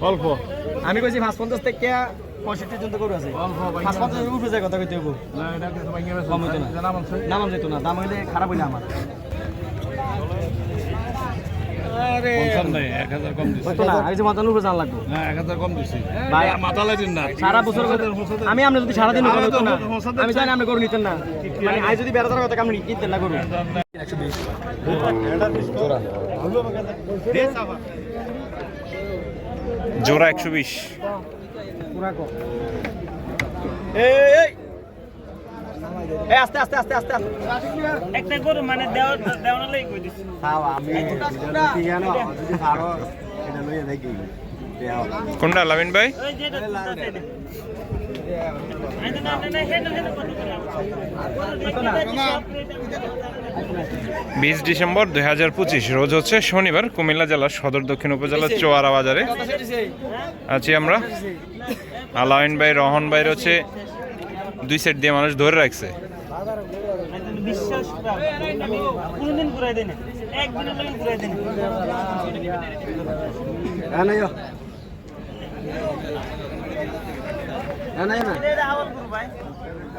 অল্প। আমি কইছি পাঁচ পঞ্চাশ থেকে পঁয়ষট্টি পর্যন্ত গরু আছে। পাঁচ পঞ্চাশ উপরে যায় কথা কইতে হব না এটা কিন্তু ভাই কম হইতো না। দাম যেত না। দাম হইলে খারাপ হইলে আমার। আমি করে- যদি সারাদিন আমি জানি আপনি গরু নিতেন না। মানে আজ যদি বেড়াতার কথা আপনি কিনতেন না গরু। একশো বিশ জোড়া একশো বিশ। আস্তে আস্তে আস্তে আস্তে একটা গরু মানে দেওয়া দেওয়ার লাগি কই দিছি কোনটা লামিন ভাই? না না না। বিশ ডিসেম্বর দুই হাজার পঁচিশ, রোজ হচ্ছে শনিবার, কুমিল্লা জেলার সদর দক্ষিণ উপজেলার চোয়ারা বাজারে। আছি আমরা। আলাউন ভাই, রহন ভাইয়ের হচ্ছে দুই সেট দিয়ে মানুষ ধরে রাখছে। বিশ্বাস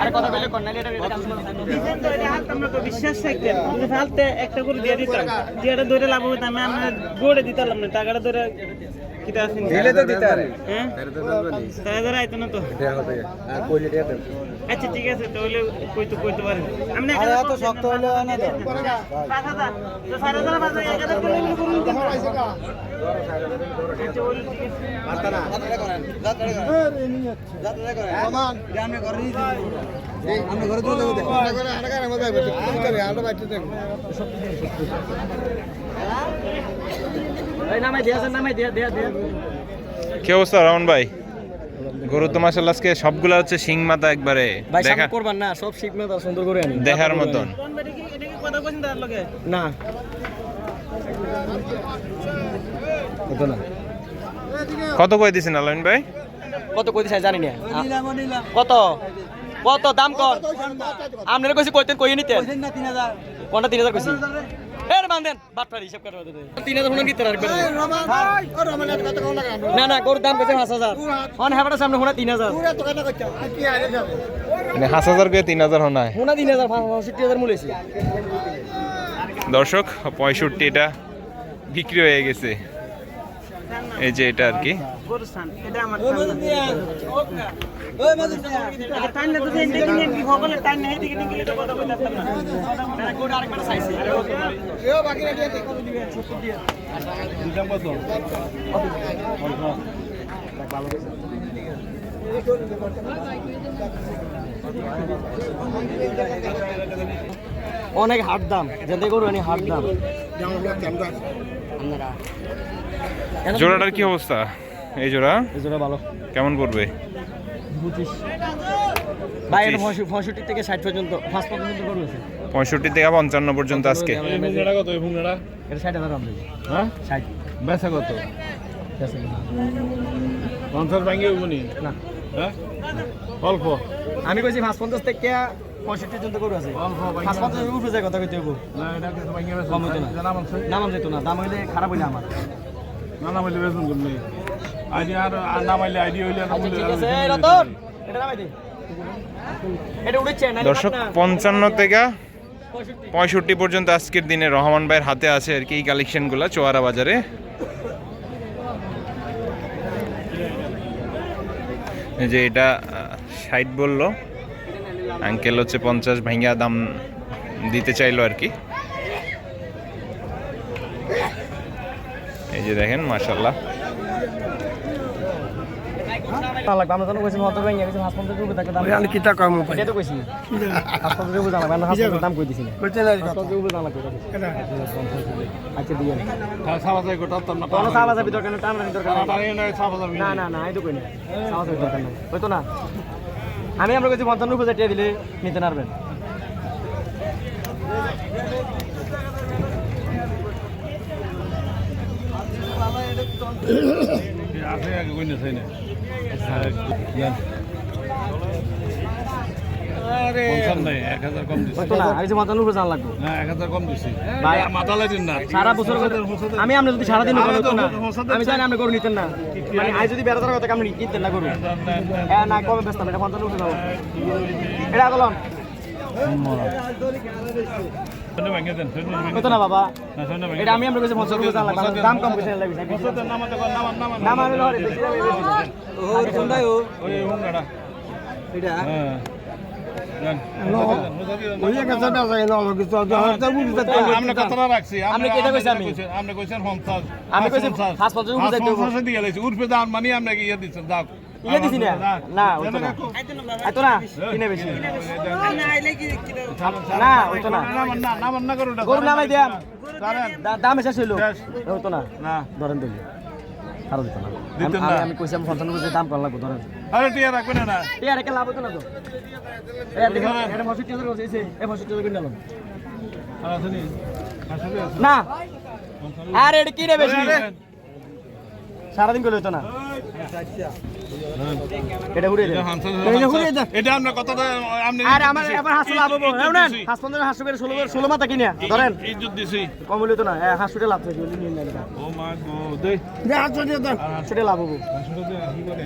আরে কথা কইলে কোন এটা এটা কাজ করতে ডিজাইন তো এটা হাত আমরা তো বিশ্বাস থাকতেন যদি ফালতে একটা করে দিয়ে দিতাম ধরে লাভ হতো আমি আমরা গড়ে দিতাম না টাকাটা ধরে কিটা আছে দিলে তো দিতে হ্যাঁ তাহলে ধরে আইতো না তো আচ্ছা ঠিক আছে তাহলে কইতো কইতে পারেন। আপনি আরে এত শক্ত হলো না তো। 5000 তো 5000 বাজার কি অবস্থা রহন ভাই? গরু তো মাসাল্লাহ আজকে সবগুলা হচ্ছে শিং মাথা একবারে। ভাই দেখা করবেন না সব শিখবে তার সুন্দর করে আনি। দেখার মতন। না। কত কই দিছেন আলামিন ভাই? কত কই দিছে জানি না। কত? কত? দাম কত আপনারা কইছি কইতেন কই নিতে কোনটা তিন হাজার। কইছি? এর বান্ধেন বাটপার হিসাব করে তিন হাজার ফোন দিতে রাখবেন না না গরুর দাম কইছে পাঁচ হাজার। অন হেবাটা সামনে হোনা তিন হাজার। মানে হাঁস হাজার করে তিন হাজার হনায়। হোনা তিন হাজার পঁয়ষট্টি হাজার মূল এসে দর্শক পঁয়ষট্টি এটা বিক্রি হয়ে গেছে। এই যে এটা আর কি। গোরস্থান অনেক হাট দাম যেতে গরু আনি হাট দাম। জোড়াটার কি অবস্থা? এই জোড়া? এই জোড়া ভালো। কেমন করবে পঁয়ষট্টি থেকে ষাট পর্যন্ত পঁয়ষট্টি থেকে পঞ্চান্ন পর্যন্ত আজকে। ষাট হাজার হ্যাঁ? ষাট। বেচা কত? পঞ্চাশ ভাঙে না। হ্যাঁ? অল্প। আমি কইছি পাঁচ পঞ্চাশ থেকে পঁয়ষট্টি পর্যন্ত গরু আছে। পাঁচ পঞ্চাশ উপরে যায় কথা কইতে হব না এটা কিন্তু ভাঙে কম হইতো না। জানা মানছে নাম যেত না দাম হইলে খারাপ হইলে আমার। না নামাইলে বেতন করবে আইডি আর আর নামাইলে আইডি হইলে ঠিক আছে রতন! এটা নামাই দে। এটা উঠেছে না দর্শক পঞ্চান্ন থেকে পঁয়ষট্টি। পঁয়ষট্টি পর্যন্ত আজকের দিনে রহমান ভাইয়ের হাতে আছে আর কি এই কালেকশনগুলো চোয়ারা বাজারে। যে এটা ষাট বলল। আঙ্কেল হচ্ছে পঞ্চাশ ভাঙ্গা দাম দিতে চাইলো আর কি। এই যে দেখেন মাশাল্লাহ না। আমি আমরা কাছে পঞ্চান্ন উপরে টিয়া দিলে নিতে পারবেন আছে আগে কই না আমি আপনি যদি সারাদিন আমি জানি আপনি গরু নিতেন না মানে আজ যদি বেড়া কথা আপনি কিনতেন না গরু হ্যাঁ না কমে ব্যস্ত এটা পঞ্চান্ন উপরে যাব এটা বললাম শূন্য ভেঙে দেন শূন্য ভেঙে কত না বাবা এটা আমি আমরা কাছে পঞ্চান্ন উপরে দাম কম লাগবে আমি দামে বেশি ওই হুঙ্গাটা এটা হ্যাঁ জান আমরা কতটা রাখছি আপনি কেটে কইছেন আমি? আপনি কইছেন 50 আমি কইছি পাঁচ পঞ্চাশ উপরে যাইতে হবে। 50 দিয়ে লাইছি উর্ফে দাম মানে আমরা কি ইয়ে দিছেন দাও ইলে দিছি না না ওইতো না আইতো না কিনে বেশি না আইলে কি কি না ওইতো না নামান না নামান না করুন গরু নামাই দিয়াম জানেন দা- দাম এসে ছিল শেষ। ওইতো না না ধরেন দিলি আরও দিত না? আমি কইছি আমি পঞ্চান্ন দাম করা লাগবে ধরেন আরে টিয়া রাখবেন না আর একটা লাভ হতো না তো। এটা পঁয়ষট্টি হাজার করছে এই এই পঁয়ষট্টি হাজার কিনে নিলাম আর আছে না? আরে এটা কিনে বেশি? সারাদিন করে হতো না। এটা উড়ে দেন এটা আমরা কতটা আপনি আর আমার এবার হাসু লাভ হব নেন হাস পঞ্চাশ হাসু করে ষোলো ষোলো মাথা কিনে ধরেন ইজ্জত দিছি কম হলে তো না হাসুটে লাভ থাকবে নিয়ে নেন এটা ও মা গো দে হাসুটে লাভ হব দে কি করে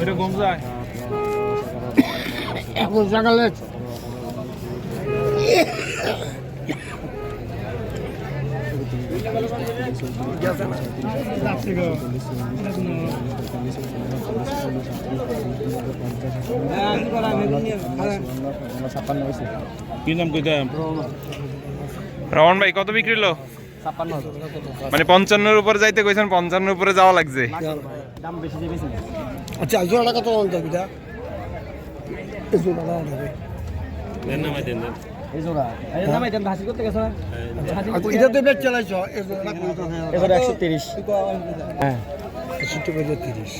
এটা কম যায় কি নাম কইতাম রমন ভাই কত বিক্রি হলো? মানে পঞ্চান্নর উপরে যাইতে কইছেন পঞ্চান্নর উপরে যাওয়া লাগছে। দাম বেশি আচ্ছা জোড়াটা কত দেন না হাসি একশো তিরিশ। হ্যাঁ। তিরিশ।